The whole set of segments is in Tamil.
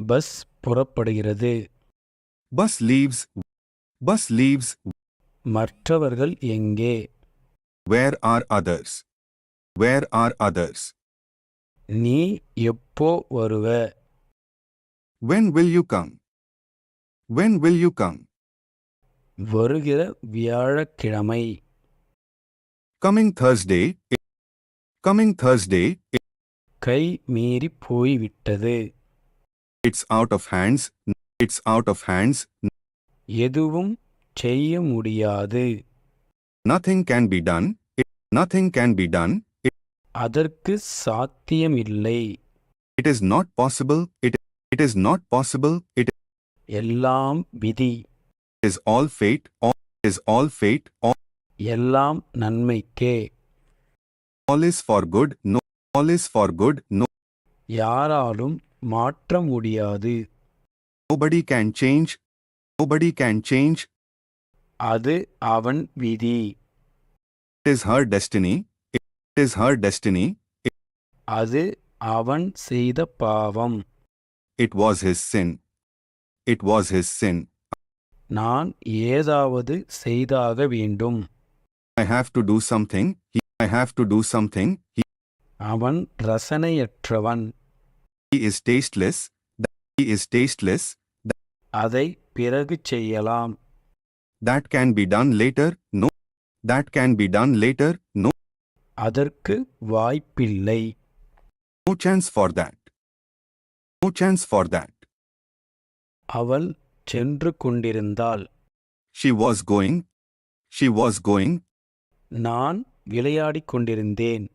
பஸ் புறப்படுகிறது Bus leaves. Bus leaves. மற்றவர்கள் எங்கே Where are others? Where are others? நீ எப்போ வருவ When will you come? When will you come? வருகிற வியாழக்கிழமை i- Coming Thursday. i- கை மீறி போய்விட்டது It's out of hands. It's out of hands. எதுவும் செய்ய முடியாது Nothing can be done. It, nothing can be done. It, அதற்கு சாத்தியமில்லை it is not possible. It, it is not possible. It எல்லாம் விதி is all fate. All is all fate. All, எல்லாம் நன்மைக்கே all is for good. No. All is for good. No. யாராலும் மாற்ற முடியாது Nobody can change. Nobody can change. அது அவன் விதி It is her destiny. It is her destiny. அது அவன் செய்த பாவம் It was his sin. It was his sin. நான் ஏதாவது செய்தாக வேண்டும் I have to do something. He, I have to do something. He, அவன் ரசனையற்றவன் is tasteless. That he is tasteless. அதை பிறகு செய்யலாம் That can be done later. No. That can be done later. No. அதற்கு வாய்ப்பில்லை No chance for that. No chance for that. அவள் சென்று கொண்டிருந்தாள் She was going. She was going. நான் விளையாடிக் கொண்டிருந்தேன்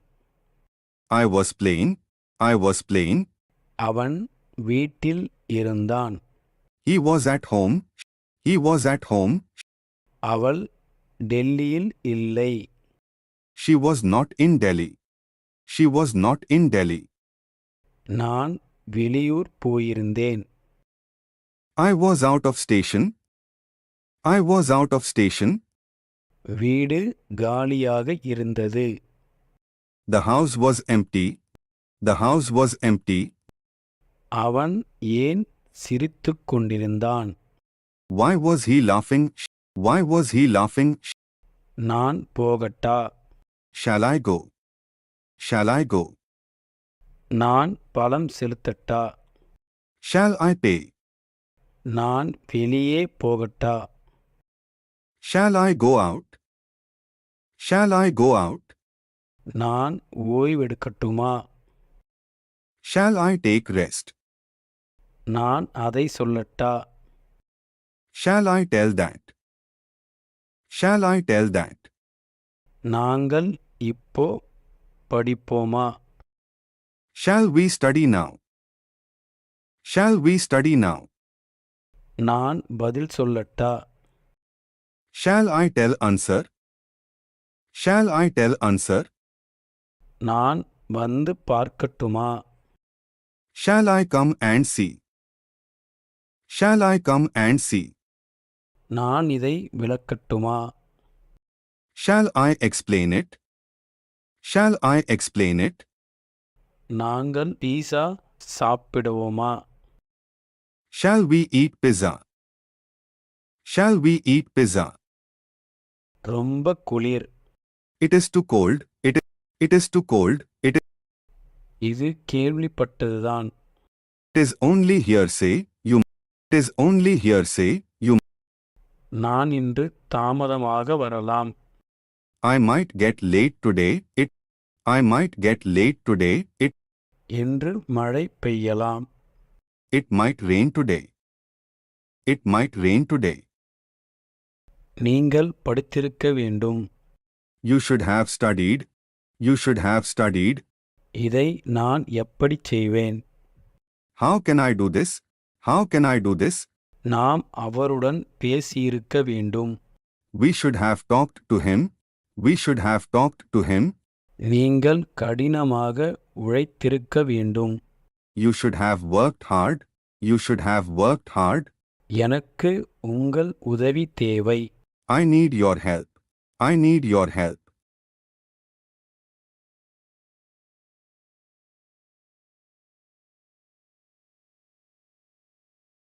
I was playing. I was playing. அவன் வீட்டில் இருந்தான் He was at home. He was at home. அவள் டெல்லியில் இல்லை She was not in Delhi. She was not in Delhi. நான் வெளியூர் போயிருந்தேன் I was out of station. I was out of station. வீடு காலியாக இருந்தது The house was empty. The house was empty. அவன் ஏன் சிரித்துக் கொண்டிருந்தான் Why was he laughing? Why was he laughing? நான் போகட்டா Shall I go? Shall I go? நான் பணம் செலுத்தட்டா Shall I pay? நான் வெளியே போகட்டா Shall I go out? Shall I go out? நான் ஓய்வெடுக்கட்டுமா Shall I take rest? நான் அதை சொல்லட்டா Shall I tell that? Shall I tell that? நாங்கள் இப்போ படிப்போமா Shall we study now? Shall we study now? நான் பதில் சொல்லட்டா Shall I tell answer? Shall I tell answer? நான் வந்து பார்க்கட்டுமா Shall I come and see? Shall I come and see? நான் இதை விளக்கட்டுமா Shall I explain it? Shall I explain it? நாங்கள் பீஸா சாப்பிடுவோமா Shall we eat pizza? Shall we eat pizza? ரொம்ப குளிர் It is too cold. It is, it is too cold. It is, இது கேள்விப்பட்டதுதான் it is only hearsay. You. It is only hearsay. You. நான் இன்று தாமதமாக வரலாம் I might get late today. It. I might get late today. It. என்று மழை பெய்யலாம் It might rain today. It might rain today. நீங்கள் படித்திருக்க வேண்டும் You should have studied. You should have studied. இதை நான் எப்படி செய்வேன் How can I do this? How can I do this? நாம் அவருடன் பேசியிருக்க வேண்டும் We should have talked to him. We should have talked to him. நீங்கள் கடினமாக உழைத்திருக்க வேண்டும் You should have worked hard. You should have worked hard. எனக்கு உங்கள் உதவி தேவை I need your help. I need your help.